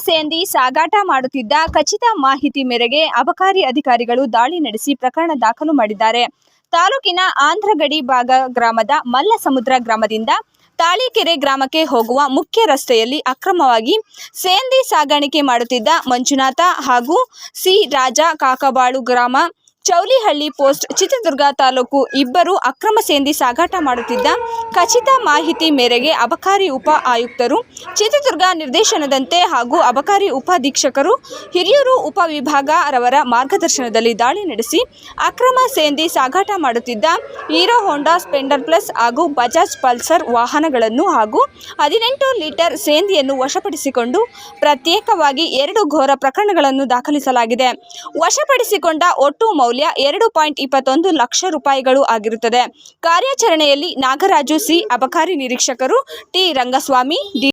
ಸೇಂದಿ ಸಾಗಾಟ ಮಾಡುತ್ತಿದ್ದ ಖಚಿತ ಮಾಹಿತಿ ಮೇರೆಗೆ ಅಬಕಾರಿ ಅಧಿಕಾರಿಗಳು ದಾಳಿ ನಡೆಸಿ ಪ್ರಕರಣ ದಾಖಲು ಮಾಡಿದ್ದಾರೆ. ತಾಲೂಕಿನ ಆಂಧ್ರಗಡಿ ಭಾಗ ಗ್ರಾಮದ ಮಲ್ಲಸಮುದ್ರ ಗ್ರಾಮದಿಂದ ತಾಳಿಕೆರೆ ಗ್ರಾಮಕ್ಕೆ ಹೋಗುವ ಮುಖ್ಯ ರಸ್ತೆಯಲ್ಲಿ ಅಕ್ರಮವಾಗಿ ಸೇಂದಿ ಸಾಗಾಣಿಕೆ ಮಾಡುತ್ತಿದ್ದ ಮಂಜುನಾಥ ಹಾಗೂ ಸಿ ರಾಜ ಕಾಕಬಾಳು ಗ್ರಾಮ ಚೌಲಿಹಳ್ಳಿ ಪೋಸ್ಟ್ ಚಿತ್ರದುರ್ಗ ತಾಲೂಕು ಇಬ್ಬರು ಅಕ್ರಮ ಸೇಂದಿ ಸಾಗಾಟ ಮಾಡುತ್ತಿದ್ದ ಖಚಿತ ಮಾಹಿತಿ ಮೇರೆಗೆ ಅಬಕಾರಿ ಉಪ ಆಯುಕ್ತರು, ಚಿತ್ರದುರ್ಗ ನಿರ್ದೇಶನದಂತೆ ಹಾಗೂ ಅಬಕಾರಿ ಉಪಾಧೀಕ್ಷಕರು ಹಿರಿಯೂರು ಉಪವಿಭಾಗ ರವರ ಮಾರ್ಗದರ್ಶನದಲ್ಲಿ ದಾಳಿ ನಡೆಸಿ ಅಕ್ರಮ ಸೇಂದಿ ಸಾಗಾಟ ಮಾಡುತ್ತಿದ್ದ ಹೀರೋ ಹೋಂಡಾ ಸ್ಪೆಂಡರ್ ಪ್ಲಸ್ ಹಾಗೂ ಬಜಾಜ್ ಪಲ್ಸರ್ ವಾಹನಗಳನ್ನು ಹಾಗೂ ಹದಿನೆಂಟು ಲೀಟರ್ ಸೇಂದಿಯನ್ನು ವಶಪಡಿಸಿಕೊಂಡು ಪ್ರತ್ಯೇಕವಾಗಿ ಎರಡು ಘೋರ ಪ್ರಕರಣಗಳನ್ನು ದಾಖಲಿಸಲಾಗಿದೆ. ವಶಪಡಿಸಿಕೊಂಡ ಒಟ್ಟು ಮೌಲ್ಯ ಎರಡು ಪಾಯಿಂಟ್ ಇಪ್ಪತ್ತೊಂದು ಲಕ್ಷ ರೂಪಾಯಿಗಳು ಆಗಿರುತ್ತದೆ. ಕಾರ್ಯಾಚರಣೆಯಲ್ಲಿ ನಾಗರಾಜು ಸಿ ಅಬಕಾರಿ ನಿರೀಕ್ಷಕರು ಟಿ ರಂಗಸ್ವಾಮಿ ಡಿ